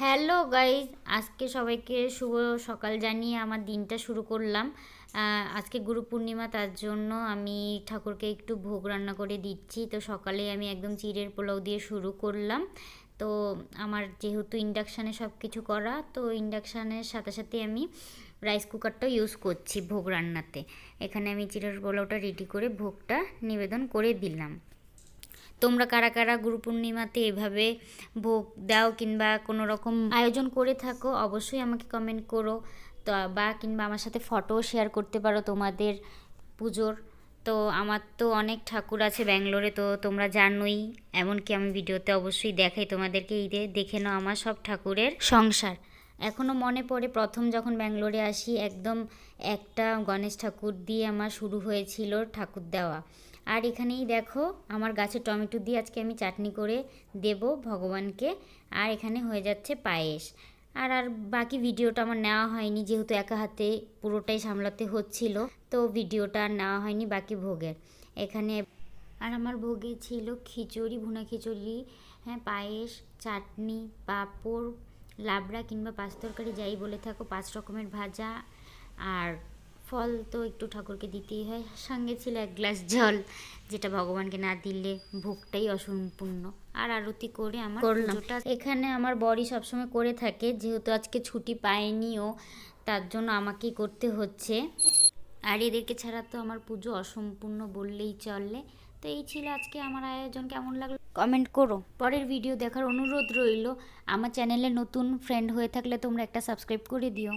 Hello guys, আজকে সবাইকে শুভ সকাল জানিয়ে আমার দিনটা শুরু করলাম। আজকে গুরু পূর্ণিমা, তার জন্য আমি ঠাকুরকে একটু ভোগ রান্না করে দিচ্ছি। তো সকালে আমি একদম চিড়ের পোলাও দিয়ে শুরু করলাম। তো আমার যেহেতু ইন্ডাকশানে সব কিছু করা, তো ইন্ডাকশানের সাথে সাথে আমি রাইস কুকারটাও ইউজ করছি ভোগ রান্নাতে। এখানে আমি চিড়ের পোলাওটা রেডি করে ভোগটা নিবেদন করে দিলাম। তোমরা কারা কারা গুরু পূর্ণিমাতে এভাবে ভোগ দাও কিংবা কোনো রকম আয়োজন করে থাকো, অবশ্যই আমাকে কমেন্ট করো। তো বা কিংবা আমার সাথে ফটো শেয়ার করতে পারো তোমাদের পুজোর। তো আমার তো অনেক ঠাকুর আছে ব্যাঙ্গালোরে, তো তোমরা জানোই। এমনকি আমি ভিডিওতে অবশ্যই দেখাই তোমাদেরকে ঈদে দেখে নাও আমার সব ঠাকুরের সংসার। এখনও মনে পড়ে প্রথম যখন ব্যাঙ্গালোরে আসি, একদম একটা গণেশ ঠাকুর দিয়ে আমার শুরু হয়েছিল ঠাকুর দেওয়া। আর এখানেই দেখো আমার গাছে টমেটো দিয়ে আজকে আমি চাটনি করে দেব ভগবানকে। আর এখানে হয়ে যাচ্ছে পায়েস। আর আর বাকি ভিডিওটা আমার নেওয়া হয়নি, যেহেতু একা হাতে পুরোটাই সামলাতে হচ্ছিল, তো ভিডিওটা আর নেওয়া হয়নি বাকি ভোগের। এখানে আর আমার ভোগে ছিল খিচুড়ি, ভুনা খিচুড়ি হ্যাঁ পায়েস, চাটনি, পাঁপড়, লাবড়া কিংবা পাঁচ তরকারি যাই বলে থাকো, পাঁচ রকমের ভাজা, আর ফল তো একটু ঠাকুরকে দিতেই হয়। সঙ্গে ছিল এক গ্লাস জল যেটা ভগবানকে না দিলে ভোগটাই অসম্পূর্ণ। আর আরতি করে আমার পুজোটা এখানে আমার বড়ি সবসময় করে থাকে যেহেতু আজকে ছুটি পায়নি ও তার জন্য আমাকেই করতে হচ্ছে। আর এদেরকে ছাড়া তো আমার পুজো অসম্পূর্ণ বললেই চলে। তো এই ছিল আজকে আমার আয়োজন কেমন লাগল? কমেন্ট করো। পরের ভিডিও দেখার অনুরোধ রইল। আমার চ্যানেলে নতুন ফ্রেন্ড হয়ে থাকলে তোমরা একটা সাবস্ক্রাইব করে দিও।